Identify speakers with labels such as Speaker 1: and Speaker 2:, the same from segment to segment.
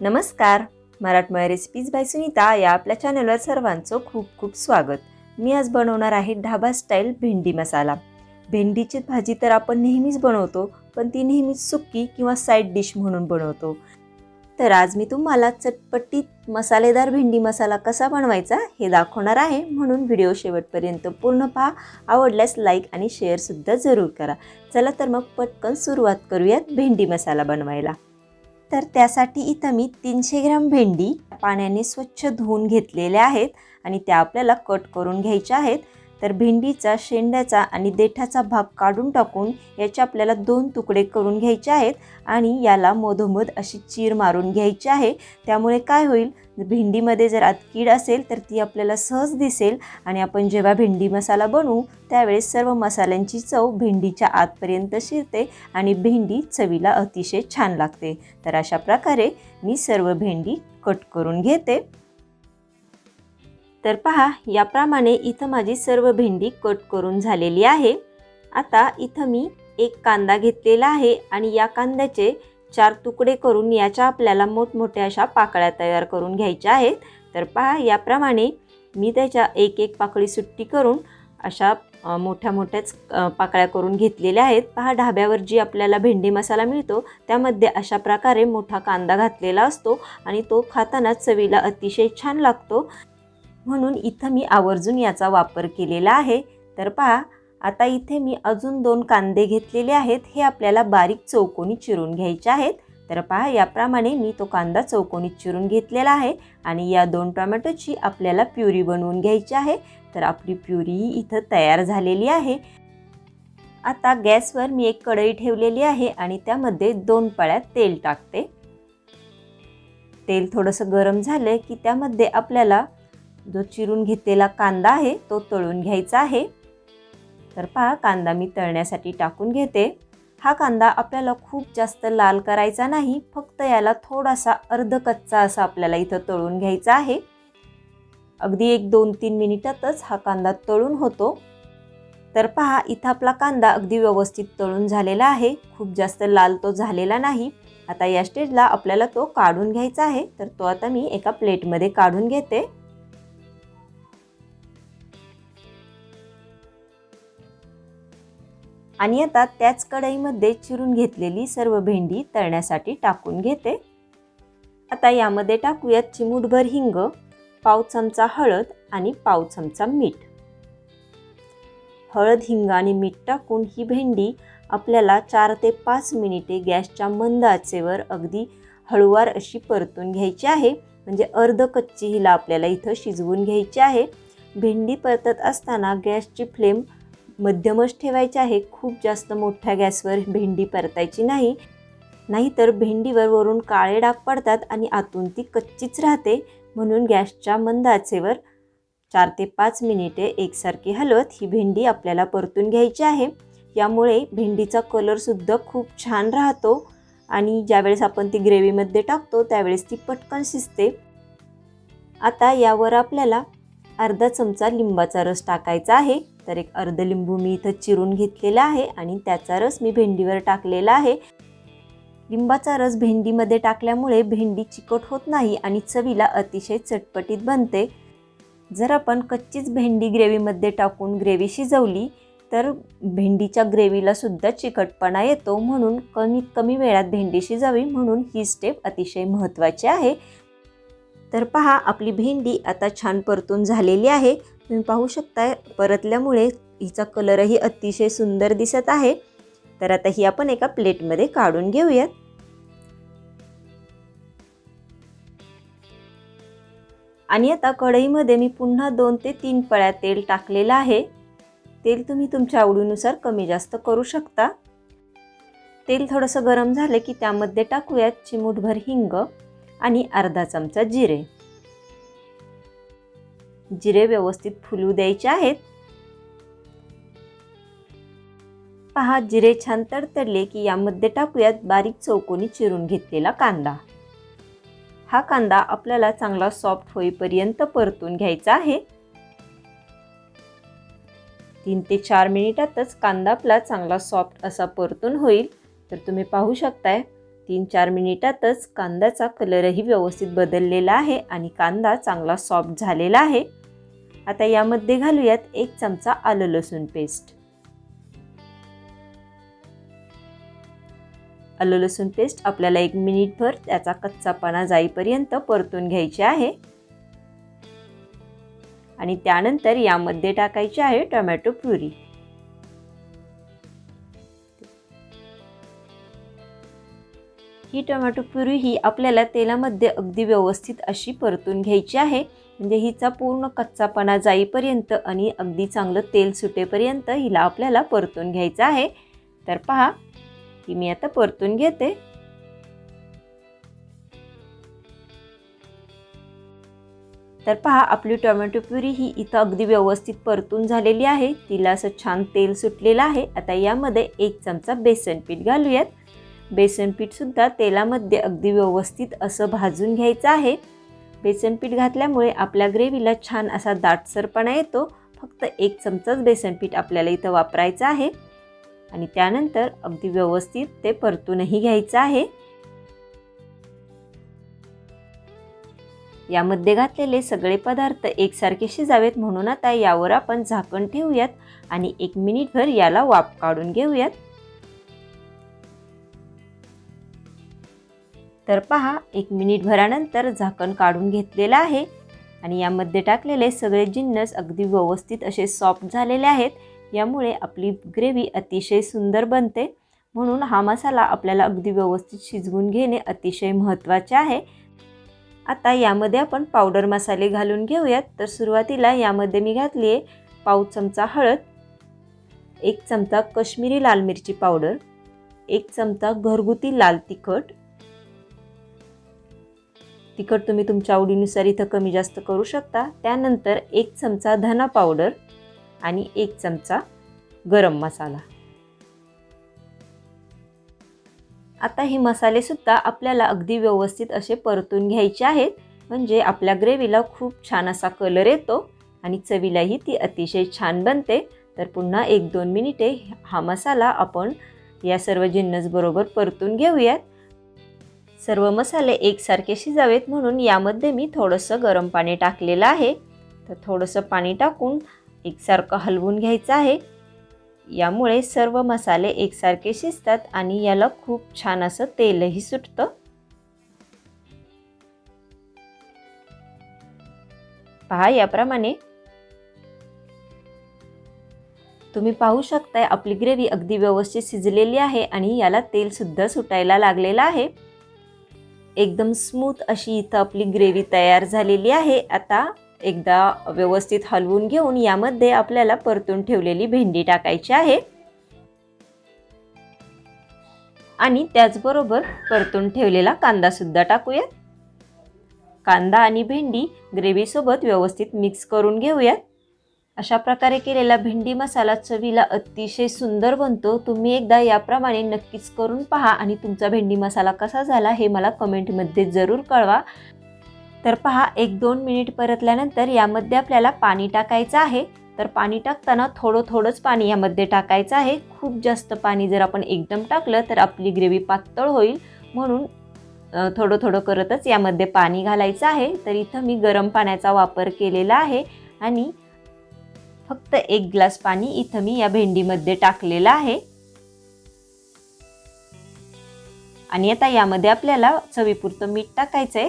Speaker 1: नमस्कार. मराठमोळ्या recipes bye Sunita या आपल्या चॅनलवर सर्वांचं खूप खूप स्वागत. मी आज बनवणार आहे ढाबा स्टाईल भेंडी मसाला. भेंडीची भाजी तर आपण नेहमीच बनवतो पण ती नेहमीच सुक्की किंवा साईड डिश म्हणून बनवतो. तर आज मी तुम्हाला चटपटीत मसालेदार भेंडी मसाला कसा बनवायचा हे दाखवणार आहे म्हणून व्हिडिओ शेवटपर्यंत पूर्ण पहा. आवडल्यास लाईक आणि शेअरसुद्धा जरूर करा. चला तर मग पटकन सुरुवात करूयात भेंडी मसाला बनवायला. तर त्यासाठी इथं मी तीनशे ग्राम भेंडी पाण्याने स्वच्छ धुवून घेतलेल्या आहेत आणि त्या आपल्याला कट करून घ्यायच्या आहेत. तर भेंडीचा शेंड्याचा आणि देठाचा भाग काढून टाकून याचे आपल्याला दोन तुकडे करून घ्यायचे आहेत आणि याला मधोमध अशी चीर मारून घ्यायची आहे. त्यामुळे काय होईल? भेंडीमध्ये जर आत कीड असेल तर ती आपल्याला सहज दिसेल आणि आपण जेव्हा भेंडी मसाला बनवू त्यावेळेस सर्व मसाल्यांची चव भेंडीच्या आतपर्यंत शिरते आणि भेंडी चवीला अतिशय छान लागते. तर अशा प्रकारे मी सर्व भेंडी कट करून घेते. तर पहा याप्रमाणे इथं माझी सर्व भेंडी कट करून झालेली आहे. आता इथं मी एक कांदा घेतलेला आहे आणि या कांद्याचे चार तुकडे करून याच्या आपल्याला मोठमोठ्या अशा पाकळ्या तयार करून घ्यायच्या आहेत. तर पहा याप्रमाणे मी त्याच्या एक एक पाकळी सुट्टी करून अशा मोठ्या मोठ्याच पाकळ्या करून घेतलेल्या आहेत. पहा ढाब्यावर जी आपल्याला भेंडी मसाला मिळतो त्यामध्ये अशा प्रकारे मोठा कांदा घातलेला असतो आणि तो खाताना चवीला अतिशय छान लागतो. म्हणून इथं मी आवर्जून याचा वापर केलेला आहे. तर पहा आता इथे मी अजून दोन कांदे घेतलेले आहेत. हे आपल्याला बारीक चौकोनी चिरून घ्यायचे आहेत. तर पहा याप्रमाणे मी तो कांदा चौकोनी चिरून घेतलेला आहे आणि या दोन टोमॅटोची आपल्याला प्युरी बनवून घ्यायची आहे. तर आपली प्युरी इथं तयार झालेली आहे. आता गॅसवर मी एक कढई ठेवलेली आहे आणि त्यामध्ये दोन पळ्या तेल टाकते. तेल थोडंसं गरम झालं की त्यामध्ये आपल्याला जो चिरून घेतलेला कांदा आहे तो तळून घ्यायचा आहे. तर पहा कांदा मी तळण्यासाठी टाकून घेते. हा कांदा आपल्याला खूप जास्त लाल करायचा नाही फक्त याला थोडासा अर्ध कच्चा असा आपल्याला इथं तळून घ्यायचा आहे. अगदी एक दोन तीन मिनिटातच हा कांदा तळून होतो. तर पहा इथं आपला कांदा अगदी व्यवस्थित तळून झालेला आहे. खूप जास्त लाल तो झालेला नाही. आता या स्टेजला आपल्याला तो काढून घ्यायचा आहे. तर तो आता मी एका प्लेटमध्ये काढून घेते. आणि आता त्याच कढईमध्ये चिरून घेतलेली सर्व भेंडी तळण्यासाठी टाकून घेते. आता यामध्ये टाकूयात चिमूटभर हिंग पाव चमचा हळद आणि पाव चमचा मीठ. हळद हिंग आणि मीठ टाकून ही भेंडी आपल्याला चार ते पाच मिनिटे गॅसच्या मंद आचेवर अगदी हळूवार अशी परतून घ्यायची आहे. म्हणजे अर्ध कच्ची हिला आपल्याला इथं शिजवून घ्यायची आहे. भेंडी परतत असताना गॅसची फ्लेम मध्यमच ठेवायचे आहे खूप जास्त मोठ्या गॅसवर भेंडी परतायची नाही. नाहीतर भेंडीवर वरून काळे डाग पडतात आणि आतून ती कच्चीच राहते. म्हणून गॅसच्या मंद आचेवर चार ते पाच मिनिटे एकसारखी हलवत ही भेंडी आपल्याला परतून घ्यायची आहे. यामुळे भेंडीचा कलरसुद्धा खूप छान राहतो आणि ज्यावेळेस आपण ती ग्रेव्हीमध्ये टाकतो त्यावेळेस ती पटकन शिजते. आता यावर आपल्याला अर्धा चमचा लिंबाचा रस टाकायचा आहे. तर एक अर्ध लिंबू मी इथं चिरून घेतलेला आहे आणि त्याचा रस मी भेंडीवर टाकलेला आहे. लिंबाचा रस भेंडीमध्ये टाकल्यामुळे भेंडी चिकट होत नाही आणि चवीला अतिशय चटपटीत बनते. जर आपण कच्चीच भेंडी ग्रेव्हीमध्ये टाकून ग्रेव्ही शिजवली तर भेंडीच्या ग्रेव्हीला सुद्धा चिकटपणा येतो. म्हणून कमीत कमी वेळात भेंडी शिजावी. म्हणून ही स्टेप अतिशय महत्त्वाची आहे. तर पहा आपली भेंडी आता छान परतून झालेली आहे. तुम्ही पाहू शकता परतल्यामुळे हिचा कलरही अतिशय सुंदर दिसत आहे. तर आता ही आपण एका प्लेटमध्ये काढून घेऊयात. आणि आता कढईमध्ये मी पुन्हा दोन ते तीन पळ्या तेल टाकलेलं आहे. तेल तुम्ही तुमच्या आवडीनुसार कमी जास्त करू शकता. तेल थोडंसं गरम झालं की त्यामध्ये टाकूयात चिमूटभर हिंग. आणि अर्धा चमचा जिरे. जिरे व्यवस्थित फुलू द्यायचे आहेत. पहा जिरे छान तडतडले की यामध्ये टाकूयात बारीक चौकोनी चिरून घेतलेला कांदा. हा कांदा आपल्याला चांगला सॉफ्ट होईपर्यंत परतून घ्यायचा आहे. तीन ते चार मिनिटातच कांदा आपला चांगला सॉफ्ट असा परतून होईल. तर तुम्ही पाहू शकताय तीन चार मिनिटातच कांद्याचा कलरही व्यवस्थित बदललेला आहे आणि कांदा चांगला सॉफ्ट झालेला आहे. आता यामध्ये घालूयात एक चमचा आलं लसूण पेस्ट आलं लसूण पेस्ट आपल्याला एक मिनिटभर त्याचा कच्चापणा जाईपर्यंत परतून घ्यायचे आहे. आणि त्यानंतर यामध्ये टाकायची आहे टोमॅटो प्युरी. ही टोमॅटो प्युरी ही आपल्याला तेलामध्ये अगदी व्यवस्थित अशी परतून घ्यायची आहे. म्हणजे हिचा पूर्ण कच्चापणा जाईपर्यंत आणि अगदी चांगलं तेल सुटेपर्यंत हिला आपल्याला परतून घ्यायचं आहे. तर पहा ही मी आता परतून घेते. तर पहा आपली टोमॅटो प्युरी ही इथं अगदी व्यवस्थित परतून झालेली आहे. तिला असं छान तेल सुटलेलं आहे. आता यामध्ये एक चमचा बेसन पीठ घालूयात. बेसनपीठसुद्धा तेलामध्ये अगदी व्यवस्थित असं भाजून घ्यायचं आहे. बेसनपीठ घातल्यामुळे आपल्या ग्रेव्हीला छान असा दाटसरपणा येतो. फक्त एक चमचाच बेसनपीठ आपल्याला इथं वापरायचं आहे. आणि त्यानंतर अगदी व्यवस्थित ते परतूनही घ्यायचं आहे. यामध्ये घातलेले सगळे पदार्थ एकसारखे शिजावेत म्हणून आता यावर आपण झाकण ठेवूयात आणि एक मिनिटभर याला वाफ काढून घेऊयात. तर पहा एक मिनिटभरानंतर झाकण काढून घेतलेलं आहे. आणि यामध्ये टाकलेले सगळे जिन्नस अगदी व्यवस्थित असे सॉफ्ट झालेले आहेत. यामुळे आपली ग्रेव्ही अतिशय सुंदर बनते. म्हणून हा मसाला आपल्याला अगदी व्यवस्थित शिजवून घेणे अतिशय महत्त्वाचे आहे. आता यामध्ये आपण पावडर मसाले घालून घेऊयात. तर सुरुवातीला यामध्ये मी घातली आहे पाव चमचा हळद एक चमचा कश्मीरी लाल मिरची पावडर एक चमचा घरगुती लाल तिखट तिखट तुम्ही तुमच्या आवडीनुसार इथं कमी जास्त करू शकता. त्यानंतर एक चमचा धना पावडर आणि एक चमचा गरम मसाला. आता हे मसालेसुद्धा आपल्याला अगदी व्यवस्थित असे परतून घ्यायचे आहेत. म्हणजे आपल्या ग्रेव्हीला खूप छान असा कलर येतो आणि चवीलाही ती अतिशय छान बनते. तर पुन्हा एक दोन मिनिटे हा मसाला आपण या सर्व जिन्नसबरोबर परतून घेऊयात. सर्व मसाले एकसारखे शिजावेत म्हणून यामध्ये मी थोडंसं गरम पाणी टाकलेलं आहे. तर थोडंसं पाणी टाकून एकसारखं हलवून घ्यायचं आहे. यामुळे सर्व मसाले एकसारखे शिजतात आणि याला खूप छान असं तेलही सुटतं. पहा याप्रमाणे. तुम्ही पाहू शकताय आपली ग्रेव्ही अगदी व्यवस्थित शिजलेली आहे आणि याला तेल सुद्धा सुटायला लागलेलं आहे. एकदम स्मूथ अशी इथं आपली ग्रेव्ही तयार झालेली आहे. आता एकदा व्यवस्थित हलवून घेऊन यामध्ये आपल्याला परतून ठेवलेली भेंडी टाकायची आहे. आणि त्याचबरोबर परतून ठेवलेला कांदा सुद्धा टाकूयात. कांदा आणि भेंडी ग्रेव्हीसोबत व्यवस्थित मिक्स करून घेऊयात. अशा प्रकारे केलेला भेंडी मसाला चवीला अतिशय सुंदर बनतो. तुम्ही एकदा याप्रमाणे नक्कीच करून पहा आणि तुमचा भेंडी मसाला कसा झाला हे मला कमेंटमध्ये जरूर कळवा. तर पहा एक दोन मिनिट परतल्यानंतर यामध्ये आपल्याला पाणी टाकायचं आहे. तर पाणी टाकताना थोडं थोडंच पाणी यामध्ये टाकायचं आहे. खूप जास्त पाणी जर आपण एकदम टाकलं तर आपली ग्रेव्ही पातळ होईल. म्हणून थोडं थोडं करतच यामध्ये पाणी घालायचं आहे. तर इथं मी गरम पाण्याचा वापर केलेला आहे आणि फक्त एक ग्लास पाणी इथं मी या भेंडीमध्ये टाकलेलं आहे. आणि आता यामध्ये आपल्याला चवीपुरतं मीठ टाकायचं आहे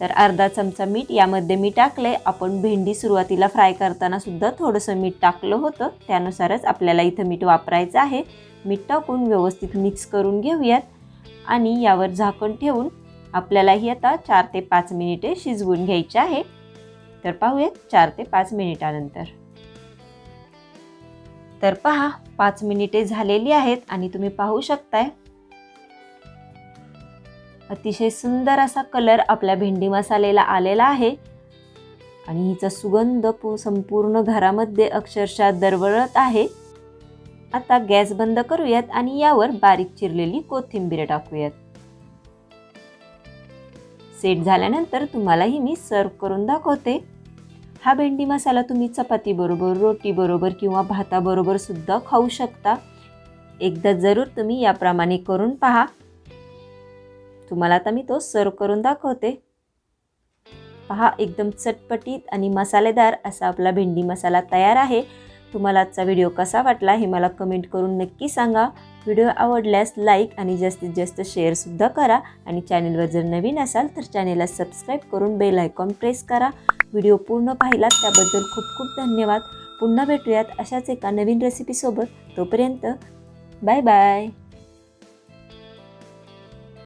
Speaker 1: तर अर्धा चमचा मीठ यामध्ये मी टाकले आपण भेंडी सुरुवातीला फ्राय करताना सुद्धा थोडंसं मीठ टाकलं होतं. त्यानुसारच आपल्याला इथं मीठ वापरायचं आहे. मीठ टाकून व्यवस्थित मिक्स करून घेऊयात. आणि यावर झाकण ठेवून आपल्यालाही आता चार ते पाच मिनिटे शिजवून घ्यायची आहे. तर पाहूयात चार ते पाच मिनिटानंतर. तर पहा पाच मिनिटे झालेली आहेत आणि तुम्ही पाहू शकताय. अतिशय सुंदर असा कलर आपल्या भेंडी मसालेला आलेला आहे. आणि हिचा सुगंध संपूर्ण घरामध्ये अक्षरशः दरवळत आहे. आता गॅस बंद करूयात आणि यावर बारीक चिरलेली कोथिंबीर टाकूयात. सेट झाल्यानंतर तुम्हालाही मी सर्व करून दाखवते. हा भेंडी मसाला तुम्ही चपातीबरोबर रोटीबरोबर किंवा भाताबरोबर सुद्धा खाऊ शकता. एकदा जरूर तुम्ही याप्रमाणे करून पहा. तुम्हाला आता मी तो सर्व करून दाखवते. पहा एकदम चटपटीत आणि मसालेदार असा आपला भेंडी मसाला तयार आहे. तुम्हाला आजचा व्हिडिओ कसा वाटला हे मला कमेंट करून नक्की सांगा. व्हिडिओ आवडल्यास लाईक आणि जास्तीत जास्त शेअरसुद्धा करा आणि चॅनेलवर जर नवीन असाल तर चॅनेलला सबस्क्राईब करून बेल आयकॉन प्रेस करा. व्हिडिओ पूर्ण पाहिलात त्याबद्दल खूप खूप धन्यवाद. पुन्हा भेटूयात अशाच एका नवीन रेसिपीसोबत तोपर्यंत बाय बाय